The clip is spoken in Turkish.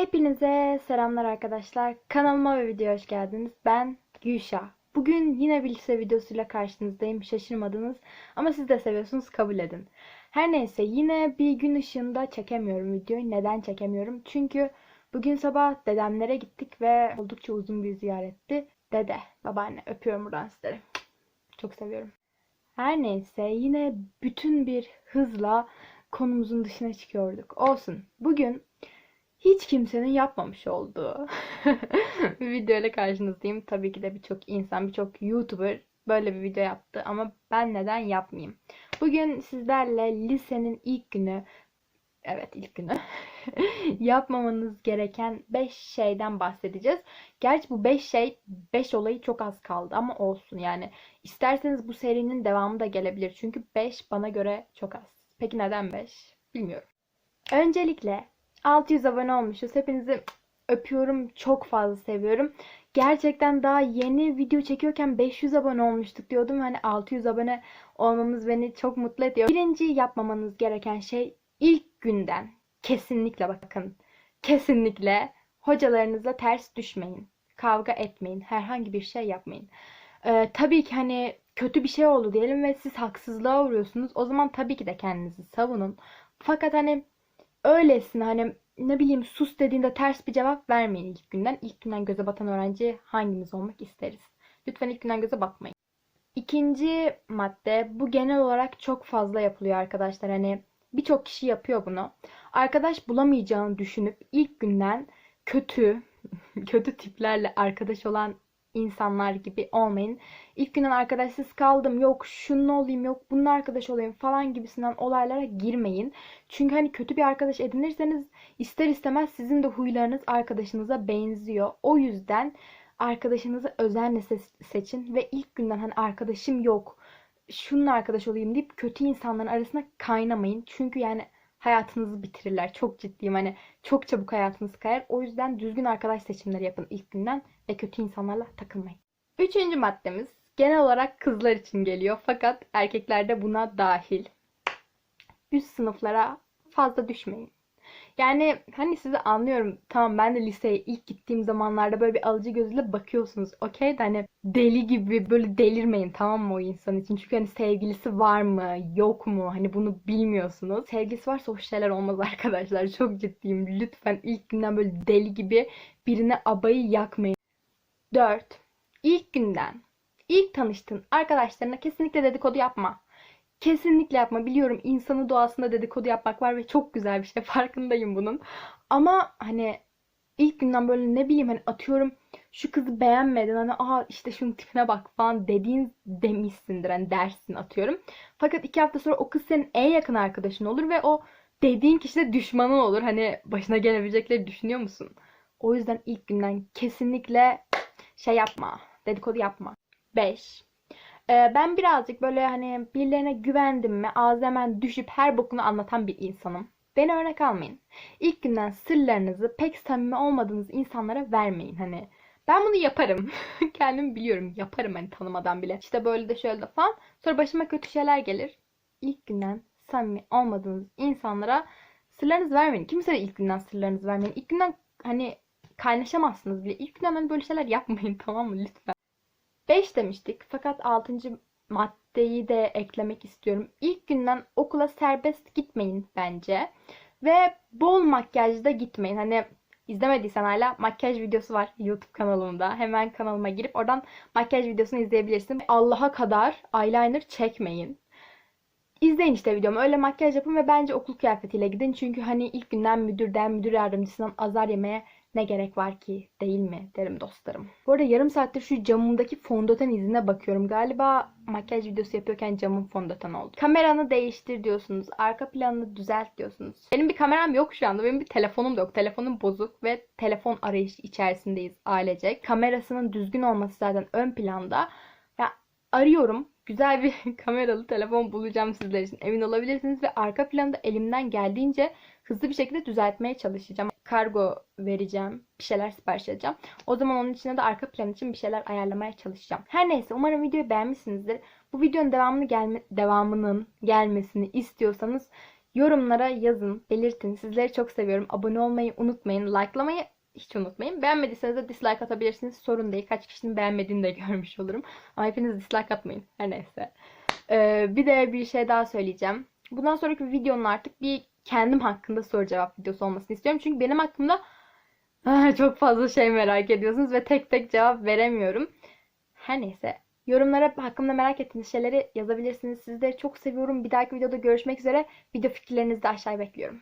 Hepinize selamlar arkadaşlar. Kanalıma ve videoya hoş geldiniz. Ben Gülşah. Bugün yine bir lise videosuyla karşınızdayım. Şaşırmadınız ama siz de seviyorsunuz kabul edin. Her neyse yine bir gün ışığında çekemiyorum videoyu. Neden çekemiyorum? Çünkü bugün sabah dedemlere gittik ve oldukça uzun bir ziyaretti. Dede, babaanne öpüyorum buradan sizleri. Çok seviyorum. Her neyse yine bütün bir hızla konumuzun dışına çıkıyorduk. Olsun. Bugün hiç kimsenin yapmamış olduğu bir video ile karşınızdayım. Tabii ki de birçok insan, birçok YouTuber böyle bir video yaptı ama ben neden yapmayayım? Bugün sizlerle lisenin ilk günü, evet ilk günü yapmamanız gereken 5 şeyden bahsedeceğiz. Gerçi bu 5 şey, 5 olayı çok az kaldı ama olsun yani. İsterseniz bu serinin devamı da gelebilir. Çünkü 5 bana göre çok az. Peki neden 5? Bilmiyorum. Öncelikle 600 abone olmuşuz. Hepinizi öpüyorum. Çok fazla seviyorum. Gerçekten daha yeni video çekiyorken 500 abone olmuştuk diyordum. Hani 600 abone olmamız beni çok mutlu ediyor. Birinci yapmamanız gereken şey ilk günden kesinlikle bakın. Kesinlikle hocalarınızla ters düşmeyin. Kavga etmeyin. Herhangi bir şey yapmayın. Ee, tabii ki hani kötü bir şey oldu diyelim ve siz haksızlığa uğruyorsunuz. O zaman tabii ki de kendinizi savunun. Fakat hani öylesine hani ne bileyim sus dediğinde ters bir cevap vermeyin ilk günden. İlk günden göze batan öğrenci hangimiz olmak isteriz? Lütfen ilk günden göze batmayın. İkinci madde bu genel olarak çok fazla yapılıyor arkadaşlar. Hani birçok kişi yapıyor bunu. Arkadaş bulamayacağını düşünüp ilk günden kötü kötü tiplerle arkadaş olan insanlar gibi olmayın. İlk günden arkadaşsız kaldım. Yok şununla olayım, yok bununla arkadaş olayım falan gibisinden olaylara girmeyin. Çünkü hani kötü bir arkadaş edinirseniz ister istemez sizin de huylarınız arkadaşınıza benziyor. O yüzden arkadaşınızı özenle seçin ve ilk günden hani arkadaşım yok, şununla arkadaş olayım deyip kötü insanların arasına kaynamayın. Çünkü yani hayatınızı bitirirler. Çok ciddiyim. Hani çok çabuk hayatınız kayar. O yüzden düzgün arkadaş seçimleri yapın ilk günden ve kötü insanlarla takılmayın. Üçüncü maddemiz genel olarak kızlar için geliyor. Fakat erkekler de buna dahil. Üst sınıflara fazla düşmeyin. Yani hani sizi anlıyorum. Tamam ben de liseye ilk gittiğim zamanlarda böyle bir alıcı gözüyle bakıyorsunuz. Okey de hani deli gibi böyle delirmeyin tamam mı o insan için. Çünkü hani sevgilisi var mı yok mu hani bunu bilmiyorsunuz. Sevgilisi varsa hoş şeyler olmaz arkadaşlar. Çok ciddiyim. Lütfen ilk günden böyle deli gibi birine abayı yakmayın. 4. İlk günden ilk tanıştığın arkadaşlarına kesinlikle dedikodu yapma. Kesinlikle yapma. Biliyorum insanın doğasında dedikodu yapmak var ve çok güzel bir şey. Farkındayım bunun. Ama hani ilk günden böyle ne bileyim hani atıyorum şu kızı beğenmedin hani aa işte şunun tipine bak falan dediğin demişsindir hani dersin atıyorum. Fakat iki hafta sonra o kız senin en yakın arkadaşın olur ve o dediğin kişi de düşmanın olur. Hani başına gelebilecekleri düşünüyor musun? O yüzden ilk günden kesinlikle şey yapma. Dedikodu yapma. 5. Ee, ben birazcık böyle hani birilerine güvendim mi ağzı düşüp her bokunu anlatan bir insanım. Beni örnek almayın. İlk günden sırlarınızı pek samimi olmadığınız insanlara vermeyin. Hani ben bunu yaparım. Kendimi biliyorum. Yaparım hani tanımadan bile. İşte böyle de şöyle de falan. Sonra başıma kötü şeyler gelir. İlk günden samimi olmadığınız insanlara sırlarınızı vermeyin. Kimse de ilk günden sırlarınızı vermeyin. İlk günden hani kaynaşamazsınız bile. İlk günden hani böyle şeyler yapmayın tamam mı lütfen. 5 demiştik fakat 6. maddeyi de eklemek istiyorum. İlk günden okula serbest gitmeyin bence. Ve bol makyajda gitmeyin. Hani izlemediysen hala makyaj videosu var YouTube kanalımda. Hemen kanalıma girip oradan makyaj videosunu izleyebilirsin. Allah'a kadar eyeliner çekmeyin. İzleyin işte videomu. Öyle makyaj yapın ve bence okul kıyafetiyle gidin. Çünkü hani ilk günden müdürden, müdür yardımcısından azar yemeye ne gerek var ki değil mi derim dostlarım. Bu arada yarım saattir şu camımdaki fondöten izine bakıyorum. Galiba makyaj videosu yapıyorken camım fondöten oldu. Kameranı değiştir diyorsunuz. Arka planını düzelt diyorsunuz. Benim bir kameram yok şu anda. Benim bir telefonum da yok. Telefonum bozuk ve telefon arayışı içerisindeyiz ailecek. Kamerasının düzgün olması zaten ön planda. Ya arıyorum güzel bir kameralı telefon bulacağım sizler için. Emin olabilirsiniz ve arka planda elimden geldiğince hızlı bir şekilde düzeltmeye çalışacağım. Kargo vereceğim. Bir şeyler sipariş edeceğim. O zaman onun içine de arka plan için bir şeyler ayarlamaya çalışacağım. Her neyse umarım videoyu beğenmişsinizdir. Bu videonun devamını gelme, devamının gelmesini istiyorsanız Yorumlara yazın, belirtin. Sizleri çok seviyorum. Abone olmayı unutmayın. Likelamayı hiç unutmayın. Beğenmediyseniz de dislike atabilirsiniz. Sorun değil. Kaç kişinin beğenmediğini de görmüş olurum. Ama hepiniz dislike atmayın. Her neyse. Ee, bir de bir şey daha söyleyeceğim. Bundan sonraki videonun artık bir kendim hakkında soru cevap videosu olmasını istiyorum. Çünkü benim hakkımda ah, çok fazla şey merak ediyorsunuz ve tek tek cevap veremiyorum. Her neyse. Yorumlara hakkımda merak ettiğiniz şeyleri yazabilirsiniz. Sizleri çok seviyorum. Bir dahaki videoda görüşmek üzere. Video fikirlerinizi de aşağıya bekliyorum.